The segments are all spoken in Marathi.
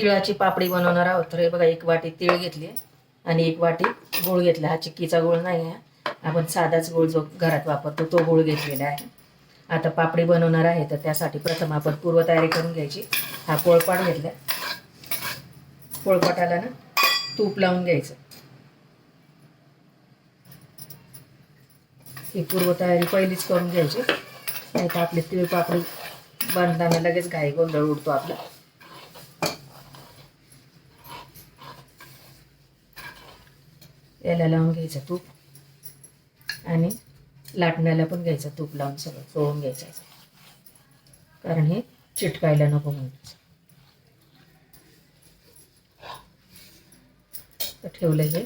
तिळाची पापडी बनवणार आहोत. तर हे बघा एक वाटी तिळ घेतली आणि एक वाटी गुळ घेतला हा चिक्कीचा गुळ नाही आहे. आपण साधाच गुळ जो घरात वापरतो तो गुळ घेतलेला आहे. आता पापडी बनवणार आहे तर त्यासाठी प्रथम आपण पूर्वतयारी करून घ्यायची. हा पोळपाट घेतला पोळपाटाला ना तूप लावून घ्यायचं. ही पूर्वतयारी पहिलीच करून घ्यायची. नाही तर आपली तिळ पापडी बांधताना लगेच घाई गोंधळ उडतो आपला. याला लावून घ्यायचं तूप. आणि लाटण्याला पण घ्यायचं तूप लावून सगळं चोळून घ्यायचं कारण हे चिटकायला नको म्हणून. ठेवलं हे.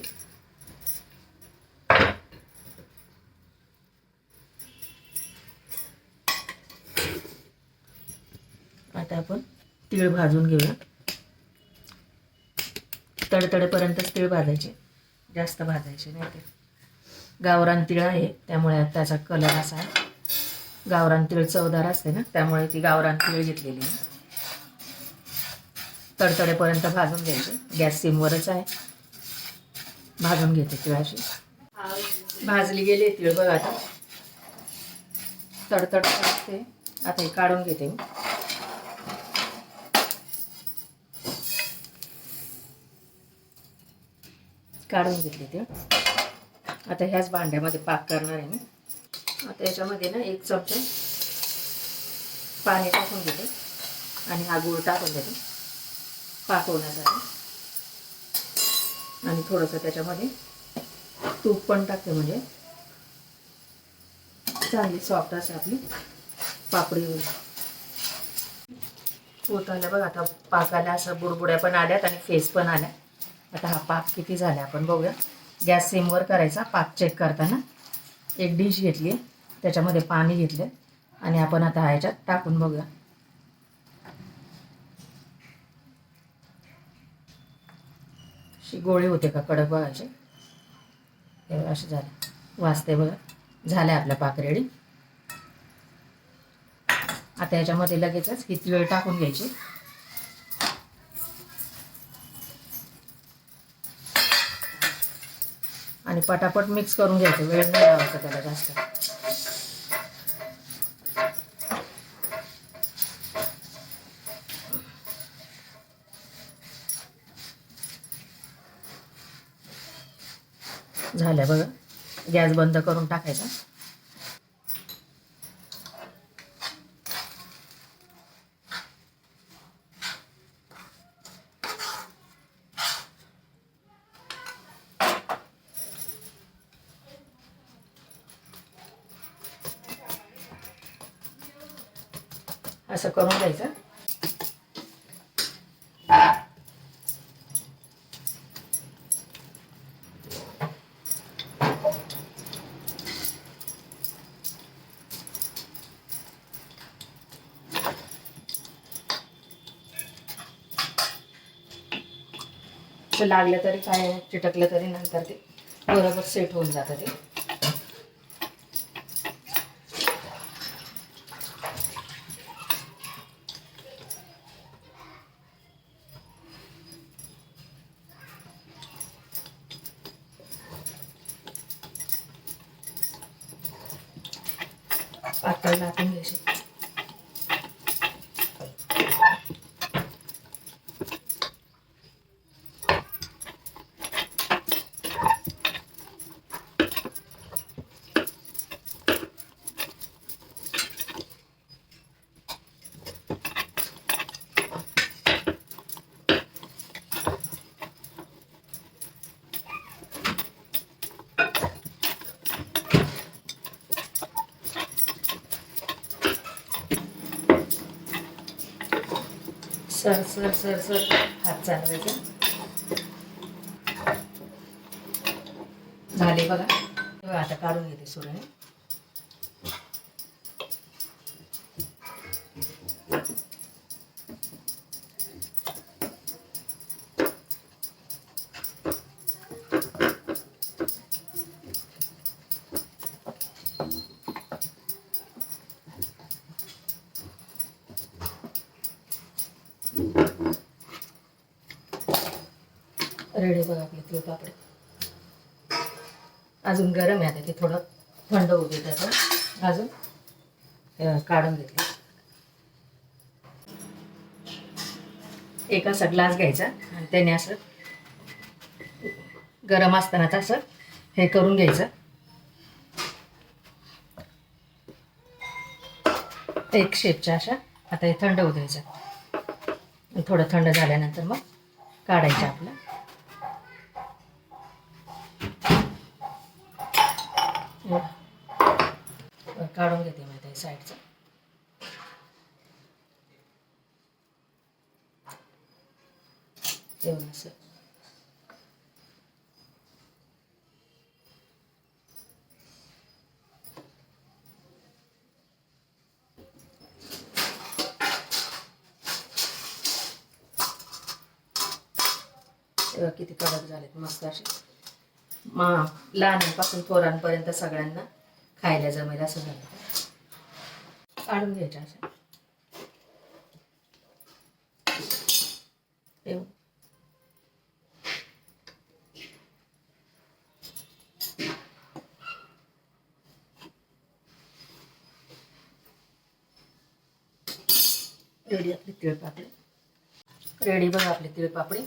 आता आपण तीळ भाजून घेऊया. तडतडेपर्यंतच तीळ भाजायचे. जास्त भाजायचे नाही ते. गावरान तीळ आहे त्यामुळे त्याचा कलर असा आहे. गावरान तीळ चवदार असते ना त्यामुळे ती गावरान तीळ घेतलेली आहे तडतडेपर्यंत भाजून घ्यायचे. गॅस सिमवरच आहे. भाजून घेते तिळाशी भाजली गेली तिळ बघा आता. तडतड असते. आता हे काढून घेते मी. काढून घेतले ते. आता ह्याच भांड्यामध्ये पाक करणार आहे मी. आता याच्यामध्ये ना एक चमचा पाणी टाकून घेते आणि हा गूळ टाकून देते. पाक होण्यासाठी. आणि थोडंसं त्याच्यामध्ये तूप पण टाकते म्हणजे. चांगली सॉफ्ट असे आपली पापडी होईल. होत आल्या बघ आता पाकाला असं बुडबुड्या पण आल्यात आणि फेस पण आल्या आता हा पाक किती झाला आपण बघूया. गॅस सिमवर करायचा पाक चेक करताना. एक डिश घेतली त्याच्यामध्ये पाणी घेतलं आणि आपण आता ह्याच्यात टाकून बघूया. अशी गोळी होते का कडक बघायचे? हे असे झाले. वाचते बघा. झाले आपला पाक रेडी आता याच्यामध्ये लगेचच ही वेळ टाकून घ्यायची. आणि पटापट मिक्स करून घ्यायचं. वेळ नाही लावायचा त्याला जास्त. झाल्या बघा. गॅस बंद करून टाकायचा. असं करून घ्यायचं. लागलं तरी काय चिटकलं तरी नंतर ते बरोबर सेट होऊन जातं ते. पातळ लाटून घ्यायचे सर सर सर सर. हात चालवायचा. झाले बघा. आता काढून घेते सुरणे रेडी बघा आपले तीळ पापड. अजून गरम आहे आता ते थोडं थंड होऊ त्याचं अजून काढून घेतले. एक असा ग्लास घ्यायचा आणि त्याने असं गरम असतानाच असं हे करून घ्यायचं. एक शेपच्या अशा आता हे थंड होऊ द्यायचं. थोडं थंड झाल्यानंतर मग काढायचं आपलं बरं, काढून घेते मी ते साईडचं तेवढं असं. तेव्हा किती कडक झालेत मस्त असे. मा लहानांपासून थोरांपर्यंत सगळ्यांना खायला जमेल असं झालं. काढून घ्यायच्या असं रेडी आपली तिळपापडी. रेडी बघा आपली तिळपापडी.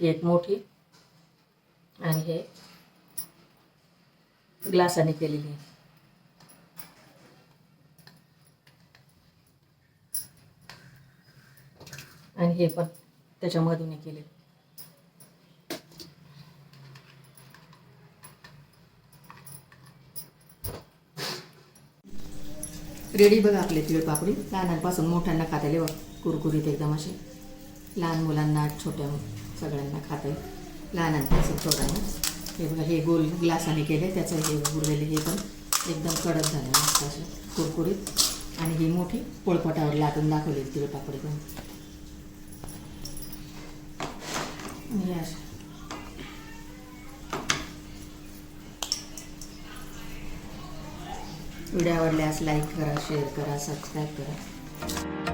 एक मोठी आणि हे ग्लासाने केलेली आहे. आणि हे पण त्याच्यामधून केले रेडी बघा आपले तिळ पापडी. लहानांपासून मोठ्यांना खाता येईल बघ कुरकुरीत एकदम असे. लहान मुलांना छोट्या सगळ्यांना खाता. येईल लहानांपासून थोड्यांना. हे बघा हे गोल ग्लासाने केले. त्याचं हे उरलेले हे पण एकदम कडक झालं. मस्त असे कुरकुरीत. आणि ही मोठी पोळपटावर लाटून दाखवली तिळ पापडी पण. Yes. व्हिडिओ आवडल्यास लाईक करा शेअर करा सबस्क्राईब करा